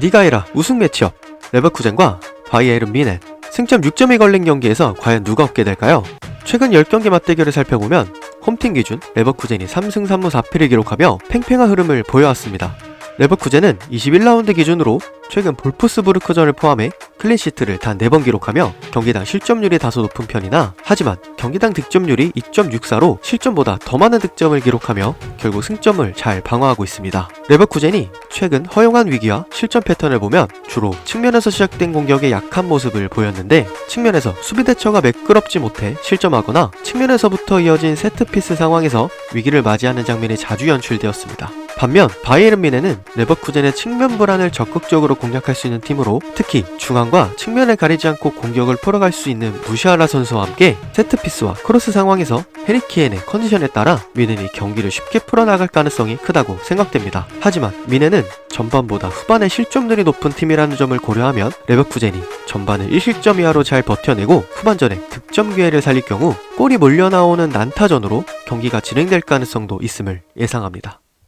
니가 해라 우승 매치업 레버쿠젠과 바이에른 미넨 승점 6점이 걸린 경기에서 과연 누가 얻게 될까요? 최근 10경기 맞대결을 살펴보면 홈팀 기준 레버쿠젠이 3승 3무 4패를 기록하며 팽팽한 흐름을 보여왔습니다. 레버쿠젠은 21라운드 기준으로 최근 볼프스부르크전을 포함해 클린시트를 단 4번 기록하며 경기당 실점률이 다소 높은 편이나 하지만 경기당 득점률이 2.64로 실점보다 더 많은 득점을 기록하며 결국 승점을 잘 방어하고 있습니다. 레버쿠젠이 최근 허용한 위기와 실점 패턴을 보면 주로 측면에서 시작된 공격에 약한 모습을 보였는데 측면에서 수비 대처가 매끄럽지 못해 실점하거나 측면에서부터 이어진 세트피스 상황에서 위기를 맞이하는 장면이 자주 연출되었습니다. 반면 바이에른 미네는 레버쿠젠의 측면 불안을 적극적으로 공략할 수 있는 팀으로 특히 중앙과 측면을 가리지 않고 공격을 풀어갈 수 있는 무시아라 선수와 함께 세트피스와 크로스 상황에서 해리키엔의 컨디션에 따라 미넨이 경기를 쉽게 풀어나갈 가능성이 크다고 생각됩니다. 하지만 미넨은 전반보다 후반에 실점률이 높은 팀이라는 점을 고려하면 레버쿠젠이 전반을 1실점 이하로 잘 버텨내고 후반전에 득점 기회를 살릴 경우 골이 몰려 나오는 난타전으로 경기가 진행될 가능성도 있음을 예상합니다.